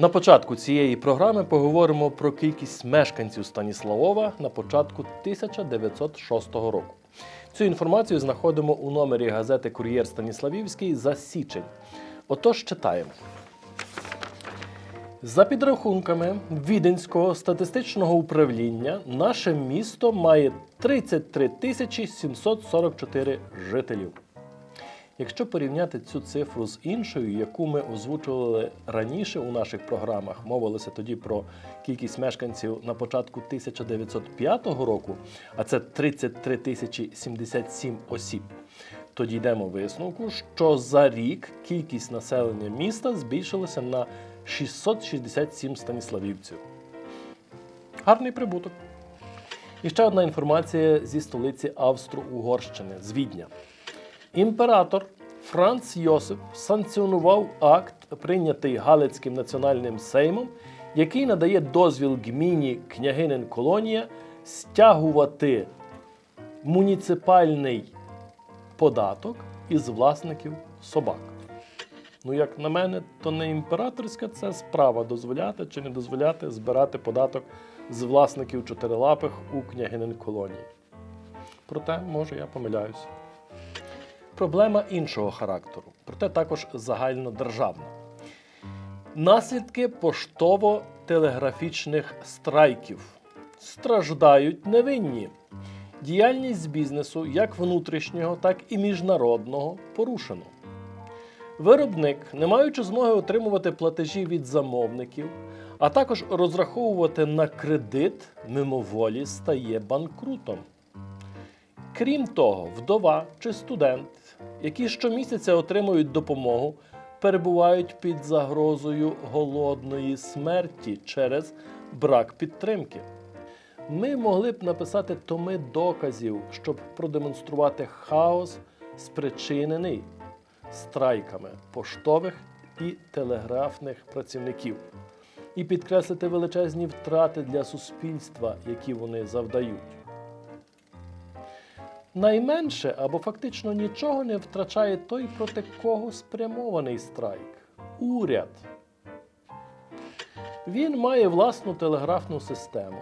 На початку цієї програми поговоримо про кількість мешканців Станіславова на початку 1906 року. Цю інформацію знаходимо у номері газети Кур'єр Станіславівський за січень. Отож читаємо. За підрахунками Віденського статистичного управління, наше місто має 33 тисячі 744 жителів. Якщо порівняти цю цифру з іншою, яку ми озвучували раніше у наших програмах, мовилося тоді про кількість мешканців на початку 1905 року, а це 33 тисячі 77 осіб, то дійдемо висновку, що за рік кількість населення міста збільшилася на 667 станіславівців. Гарний прибуток. І ще одна інформація зі столиці Австро-Угорщини з Відня. Імператор Франц Йосип санкціонував акт, прийнятий Галицьким національним сеймом, який надає дозвіл гміні княгинин Колонія стягувати муніципальний податок із власників собак. Ну, як на мене, то не імператорська це справа дозволяти чи не дозволяти збирати податок з власників чотирилапих у княгинин колонії. Проте, може, я помиляюся. Проблема іншого характеру, проте також загальнодержавна. Наслідки поштово-телеграфічних страйків страждають невинні. Діяльність бізнесу як внутрішнього, так і міжнародного порушено. Виробник, не маючи змоги отримувати платежі від замовників, а також розраховувати на кредит, мимоволі стає банкрутом. Крім того, вдова чи студент, які щомісяця отримують допомогу, перебувають під загрозою голодної смерті через брак підтримки. Ми могли б написати томи доказів, щоб продемонструвати хаос, спричинений страйками поштових і телеграфних працівників, і підкреслити величезні втрати для суспільства, які вони завдають. Найменше або фактично нічого не втрачає той, проти кого спрямований страйк уряд. Він має власну телеграфну систему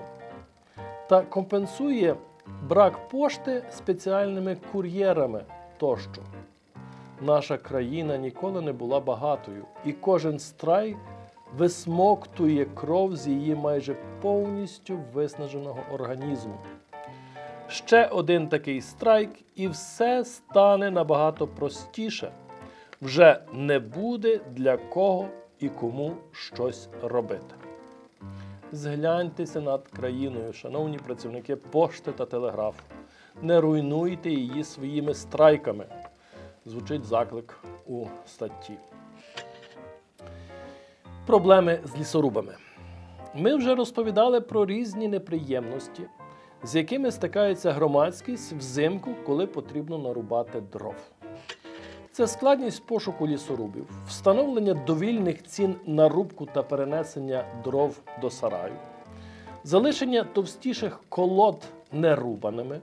та компенсує брак пошти спеціальними кур'єрами тощо. Наша країна ніколи не була багатою, і кожен страйк висмоктує кров з її майже повністю виснаженого організму. Ще один такий страйк, і все стане набагато простіше. Вже не буде для кого і кому щось робити. Згляньтеся над країною, шановні працівники пошти та телеграфу. Не руйнуйте її своїми страйками. Звучить заклик у статті. Проблеми з лісорубами. Ми вже розповідали про різні неприємності, з якими стикається громадськість взимку, коли потрібно нарубати дров. Це складність пошуку лісорубів, встановлення довільних цін на рубку та перенесення дров до сараю, залишення товстіших колод нерубаними,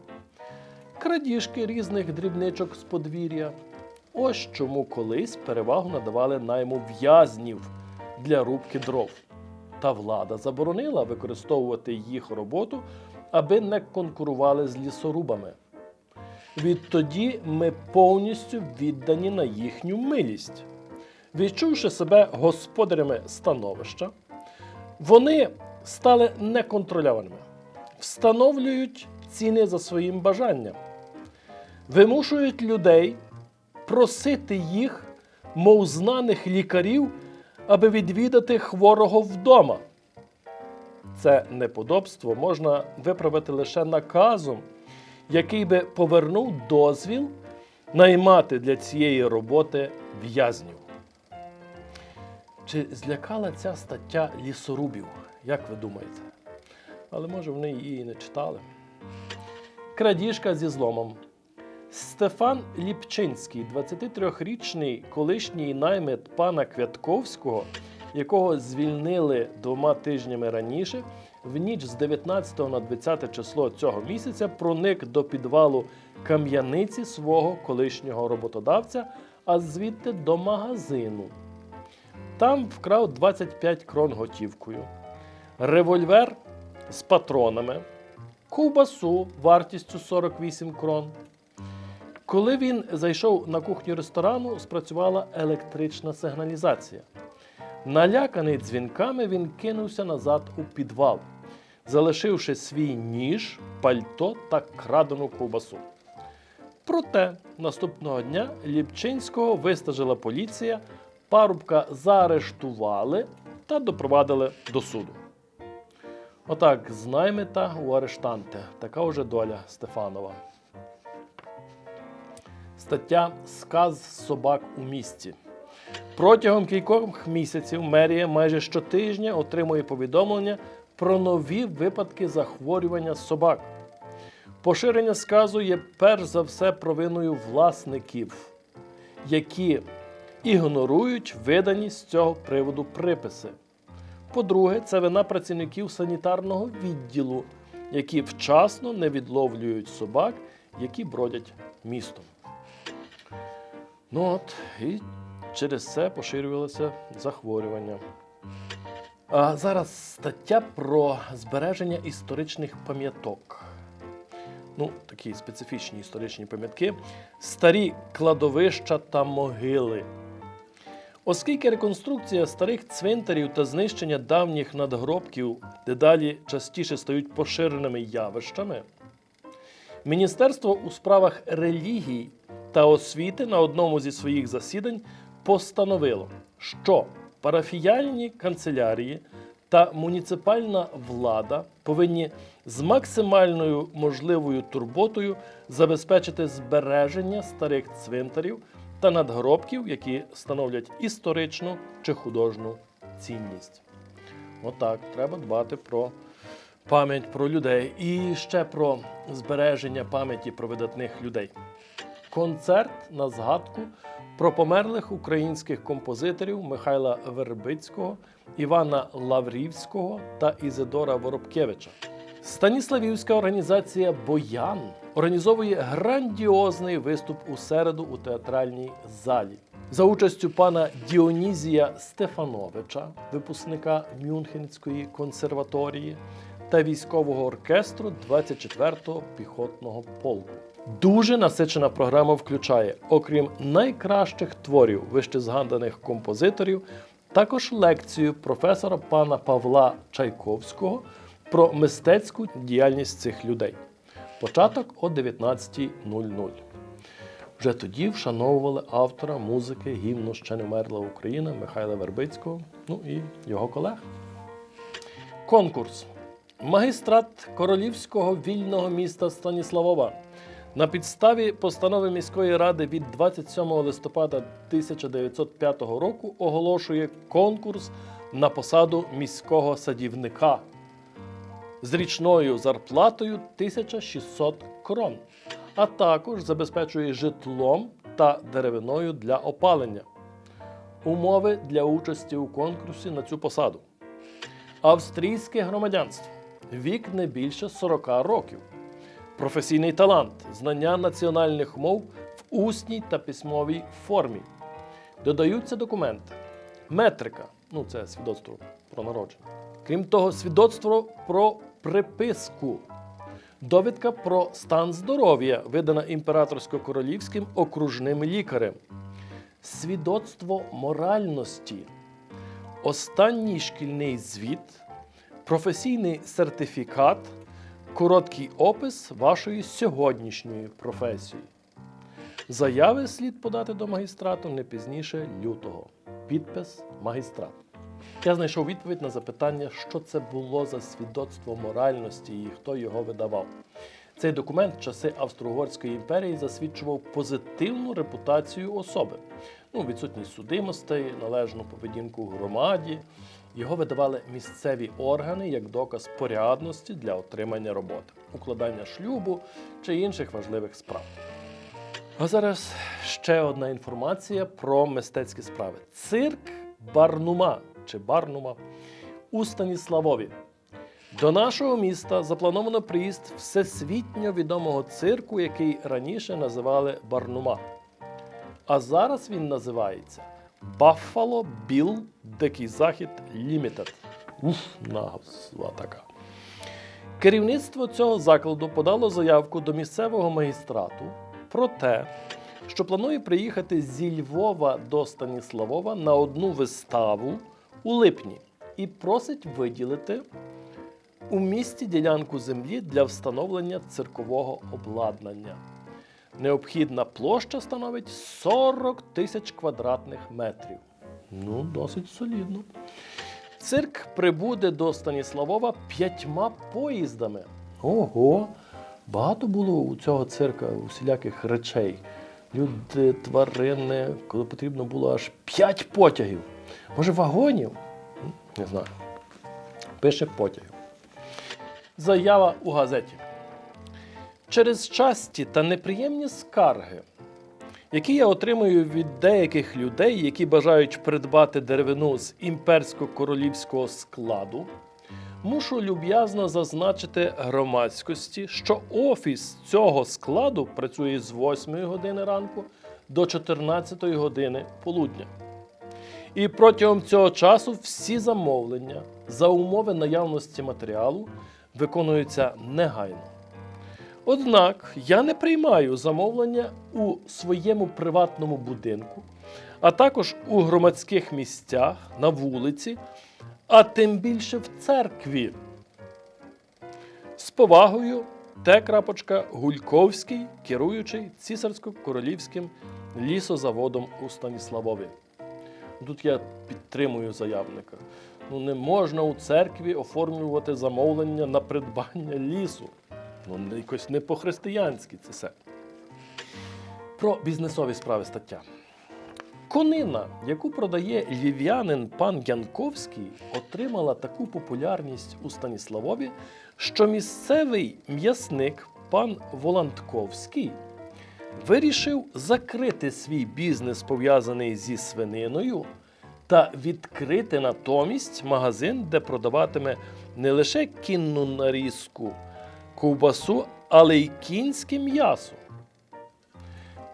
крадіжки різних дрібничок з подвір'я. Ось чому колись перевагу надавали найму в'язнів для рубки дров. Та влада заборонила використовувати їх роботу, аби не конкурували з лісорубами. Відтоді ми повністю віддані на їхню милість. Відчувши себе господарями становища, вони стали неконтрольованими, встановлюють ціни за своїм бажанням, вимушують людей просити їх, мов знаних лікарів, аби відвідати хворого вдома. Це неподобство можна виправити лише наказом, який би повернув дозвіл наймати для цієї роботи в'язнів. Чи злякала ця стаття лісорубів? Як ви думаєте? Але може вони її не читали. Крадіжка зі зломом. Стефан Ліпчинський, 23-річний колишній наймит пана Квятковського, якого звільнили двома тижнями раніше, в ніч з 19 на 20 число цього місяця проник до підвалу кам'яниці свого колишнього роботодавця, а звідти до магазину. Там вкрав 25 крон готівкою, револьвер з патронами, ковбасу вартістю 48 крон. Коли він зайшов на кухню ресторану, спрацювала електрична сигналізація. Наляканий дзвінками, він кинувся назад у підвал, залишивши свій ніж, пальто та крадену ковбасу. Проте наступного дня Ліпчинського вистежила поліція, парубка заарештували та допровадили до суду. Отак, з наймита у арештанти. Така вже доля Стефанова. Стаття Сказ собак у місті. Протягом кількох місяців мерія майже щотижня отримує повідомлення про нові випадки захворювання собак. Поширення сказу є перш за все провиною власників, які ігнорують видані з цього приводу приписи. По-друге, це вина працівників санітарного відділу, які вчасно не відловлюють собак, які бродять містом. Ну от, і через це поширювалося захворювання. А зараз стаття про збереження історичних пам'яток. Ну, такі специфічні історичні пам'ятки, старі кладовища та могили. Оскільки реконструкція старих цвинтарів та знищення давніх надгробків дедалі частіше стають поширеними явищами, Міністерство у справах релігій та освіти на одному зі своїх засідань постановило, що парафіяльні канцелярії та муніципальна влада повинні з максимальною можливою турботою забезпечити збереження старих цвинтарів та надгробків, які становлять історичну чи художню цінність. Отак, треба дбати про пам'ять про людей і ще про збереження пам'яті про видатних людей. Концерт на згадку про померлих українських композиторів Михайла Вербицького, Івана Лаврівського та Ізидора Воробкевича. Станіславівська організація Боян організовує грандіозний виступ у середу у театральній залі за участю пана Діонізія Стефановича, випускника Мюнхенської консерваторії та військового оркестру 24-го піхотного полку. Дуже насичена програма включає, окрім найкращих творів вищезгаданих композиторів, також лекцію професора пана Павла Чайковського про мистецьку діяльність цих людей. Початок о 19.00. Вже тоді вшановували автора музики гімну Ще не вмерла Україна Михайла Вербицького, ну і його колег. Конкурс. Магістрат Королівського вільного міста Станіславова на підставі постанови міської ради від 27 листопада 1905 року оголошує конкурс на посаду міського садівника з річною зарплатою 1600 крон, а також забезпечує житлом та деревиною для опалення. Умови для участі у конкурсі на цю посаду. Австрійське громадянство. Вік не більше 40 років. Професійний талант, знання національних мов в усній та письмовій формі. Додаються документи. Метрика ну це свідоцтво про народження. Крім того, свідоцтво про приписку. Довідка про стан здоров'я, видана імператорсько-королівським окружним лікарем. Свідоцтво моральності. Останній шкільний звіт, професійний сертифікат, короткий опис вашої сьогоднішньої професії. Заяви слід подати до магістрату не пізніше лютого. Підпис магістрат. Я знайшов відповідь на запитання, що це було за свідоцтво моральності і хто його видавав. Цей документ в часи Австро-Угорської імперії засвідчував позитивну репутацію особи, ну, відсутність судимостей, належну поведінку в громаді. Його видавали місцеві органи як доказ порядності для отримання роботи, укладання шлюбу чи інших важливих справ. А зараз ще одна інформація про мистецькі справи. Цирк Барнума чи Барнума у Станіславові. До нашого міста заплановано приїзд всесвітньо відомого цирку, який раніше називали Барнума. А зараз він називається Buffalo Bill Дикий Захід Limited. Уф, назва така. Керівництво цього закладу подало заявку до місцевого магістрату про те, що планує приїхати зі Львова до Станіславова на одну виставу у липні і просить виділити у місті ділянку землі для встановлення циркового обладнання. Необхідна площа становить 40 тисяч квадратних метрів. Ну, досить солідно. Цирк прибуде до Станіславова п'ятьма поїздами. Ого! Багато було у цього цирка усіляких речей. Люди, тварини, коли потрібно було аж п'ять потягів. Може, вагонів? Не знаю. Пише потягів. Заява у газеті. Через часті та неприємні скарги, які я отримую від деяких людей, які бажають придбати деревину з імперсько-королівського складу, мушу люб'язно зазначити громадськості, що офіс цього складу працює з 8 години ранку до 14 години полудня. І протягом цього часу всі замовлення за умови наявності матеріалу виконуються негайно. Однак я не приймаю замовлення у своєму приватному будинку, а також у громадських місцях, на вулиці, а тим більше в церкві. З повагою Т. Гульковський, керуючий цісарсько-королівським лісозаводом у Станіславові. Тут я підтримую заявника. Ну не можна у церкві оформлювати замовлення на придбання лісу. Ну, якось не по-християнськи це все. Про бізнесові справи стаття. Конина, яку продає львів'янин пан Янковський, отримала таку популярність у Станіславові, що місцевий м'ясник пан Волантковський вирішив закрити свій бізнес, пов'язаний зі свининою, та відкрити натомість магазин, де продаватиме не лише кінну нарізку, ковбасу, але й кінське м'ясо.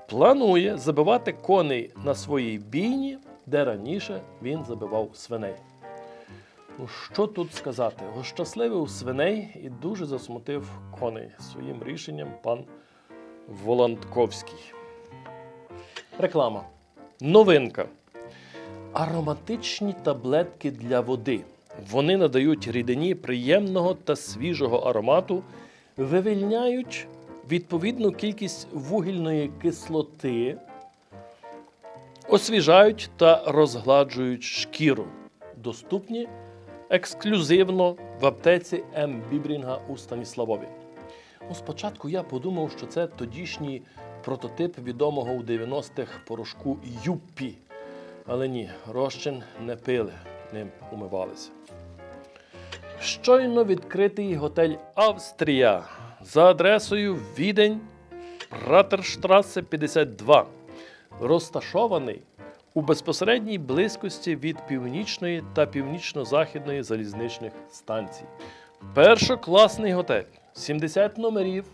Планує забивати коней на своїй бійні, де раніше він забивав свиней. Ну, що тут сказати? Ощасливив свиней і дуже засмутив коней своїм рішенням пан Волантковський. Реклама. Новинка. Ароматичні таблетки для води. Вони надають рідині приємного та свіжого аромату, вивільняють відповідну кількість вугільної кислоти, освіжають та розгладжують шкіру. Доступні ексклюзивно в аптеці М. Бібрінга у Станіславові. Ну, спочатку я подумав, що це тодішній прототип відомого у 90-х порошку Юппі. Але ні, розчин не пили, ним умивалися. Щойно відкритий готель Австрія за адресою Відень, Пратерштрасе 52, розташований у безпосередній близькості від північної та північно-західної залізничних станцій. Першокласний готель, 70 номерів,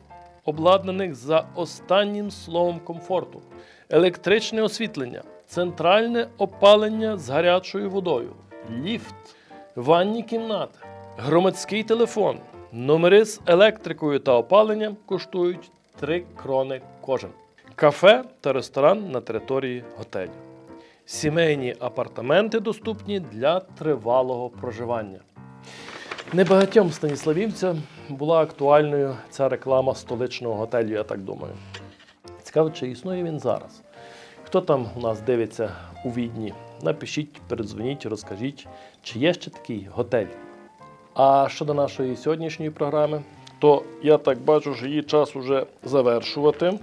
обладнаних за останнім словом комфорту, електричне освітлення, центральне опалення з гарячою водою, ліфт, ванні кімнати, громадський телефон, номери з електрикою та опаленням коштують 3 крони кожен. Кафе та ресторан на території готелю. Сімейні апартаменти доступні для тривалого проживання. Небагатьом станіславівцям була актуальною ця реклама столичного готелю, я так думаю. Цікаво, чи існує він зараз. Хто там у нас дивиться у відні? Напишіть, передзвоніть, розкажіть, чи є ще такий готель. А щодо нашої сьогоднішньої програми, то я так бачу, що її час уже завершувати.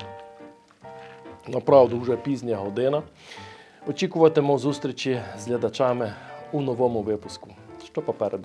Направду, вже пізня година. Очікуватиму зустрічі з глядачами у новому випуску. Що попереду?